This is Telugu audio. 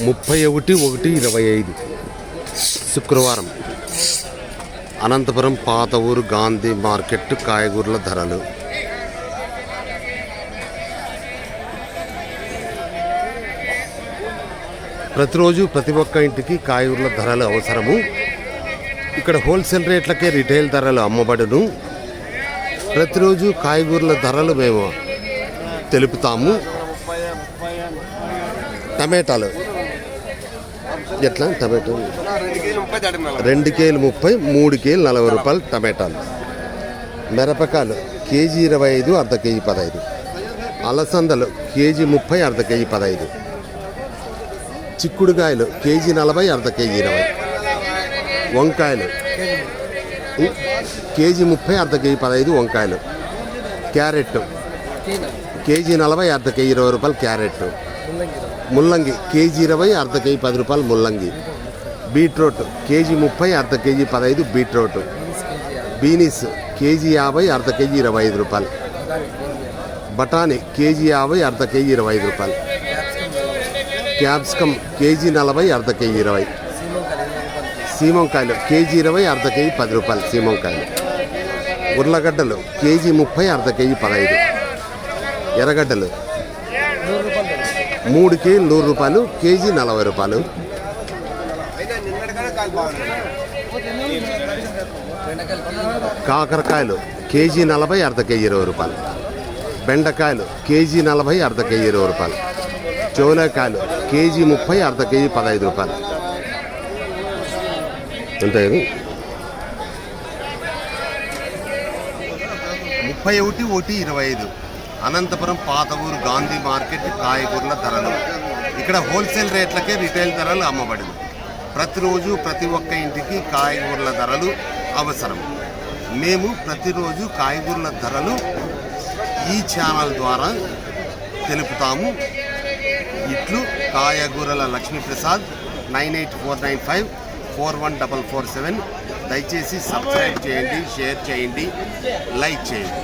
ముప్పై ఒకటి ఒకటి ఇరవై ఐదు. శుక్రవారం. అనంతపురం పాత ఊరు గాంధీ మార్కెట్ కాయగూరల ధరలు. ప్రతిరోజు ప్రతి ఒక్క ఇంటికి కాయగూరల ధరలు అవసరము. ఇక్కడ హోల్సేల్ రేట్లకే రిటైల్ ధరలు అమ్మబడును. ప్రతిరోజు కాయగూరల ధరలు మేము తెలుపుతాము. టమాటాలు. ఎట్లా? టమాటో. రెండు కేలు ముప్పై మూడు కేలు నలభై రూపాయలు టమాటాలు. మిరపకాయలు కేజీ ఇరవై ఐదు అర్ధ కేజీ పదహైదు. అలసందలు కేజీ ముప్పై అర్ధ కేజీ పదహైదు. చిక్కుడుకాయలు కేజీ నలభై అర్ధ కేజీ ఇరవై. వంకాయలు కేజీ ముప్పై అర్ధ కేజీ పదహైదు వంకాయలు. క్యారెట్ కేజీ నలభై అర్ధ కేజీ ఇరవై రూపాయలు క్యారెట్. ముల్లంగి కేజీ ఇరవై అర్ధ కేజీ పది రూపాయలు ముల్లంగి. బీట్రూట్ కేజీ ముప్పై అర్ధ కేజీ పదహైదు బీట్రూట్. బీనీస్ కేజీ యాభై. అర్ధ కేజీ ఇరవై ఐదు రూపాయలు. బఠానీ కేజీ యాభై. అర్ధ కేజీ ఇరవై ఐదు రూపాయలు. క్యాప్సికమ్ కేజీ నలభై అర్ధ కేజీ ఇరవై. సీమంకాయలు కేజీ? ఇరవై అర్ధ కేజీ పది రూపాయలు సీమంకాయలు. ఉర్లగడ్డలు కేజీ ముప్పై అర్ధ కేజీ పదహైదు. ఎర్రగడ్డలు. మూడు కేజీ నూరు రూపాయలు కేజీ నలభై రూపాయలు. కాకరకాయలు కేజీ నలభై అర్ధ కేజీ ఇరవై రూపాయలు. బెండకాయలు కేజీ నలభై అర్ధ కేజీ ఇరవై రూపాయలు. చోలేకాయలు కేజీ ముప్పై అర్ధ కేజీ పదహైదు రూపాయలు. ఉంటాయి ముప్పై ఒకటి ఒకటి ఇరవై ఐదు. అనంతపురం పాత ఊరు గాంధీ మార్కెట్ కాయగూరల ధరలు. ఇక్కడ హోల్సేల్ రేట్లకే రిటైల్ ధరలు అమ్మబడింది ప్రతిరోజు ప్రతి ఒక్క ఇంటికి కాయగూరల ధరలు అవసరం. మేము ప్రతిరోజు కాయగూరల ధరలు ఈ ఛానల్ ద్వారా తెలుపుతాము. ఇట్లు కాయగూరల Lakshmiprasad nine eight four nine five four one double four seven. దయచేసి సబ్స్క్రైబ్ చేయండి షేర్ చేయండి లైక్ చేయండి.